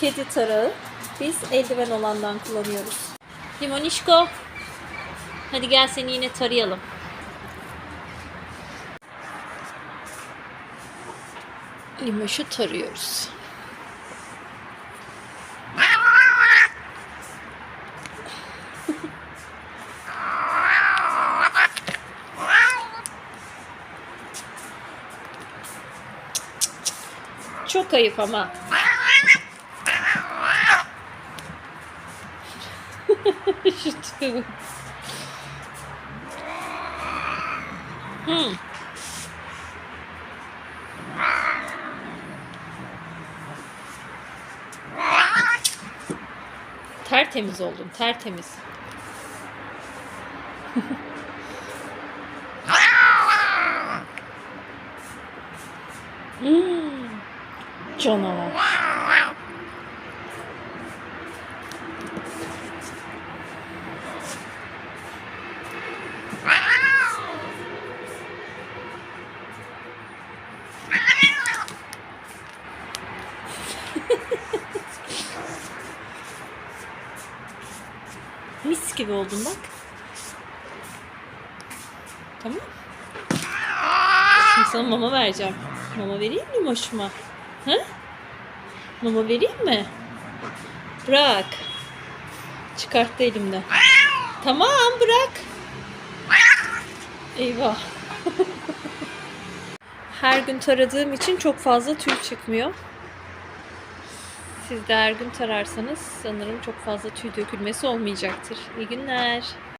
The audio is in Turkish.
kedi tarağı. Biz eldiven olandan kullanıyoruz. Limonişko. Hadi gel seni yine tarayalım. Limoşu tarıyoruz. Çok ayıp ama. Şu tipe. Hmm. Tertemiz oldun, tertemiz. Hmm. Canavar. Mis gibi oldun bak. Tamam. Şimdi sana mama vereceğim. Mama vereyim mi hoşuma? Hı? Mama vereyim mi? Bırak. Çıkarttı elimden. Tamam bırak. Eyvah. Her gün taradığım için çok fazla tüy çıkmıyor. Siz de her gün tararsanız sanırım çok fazla tüy dökülmesi olmayacaktır. İyi günler.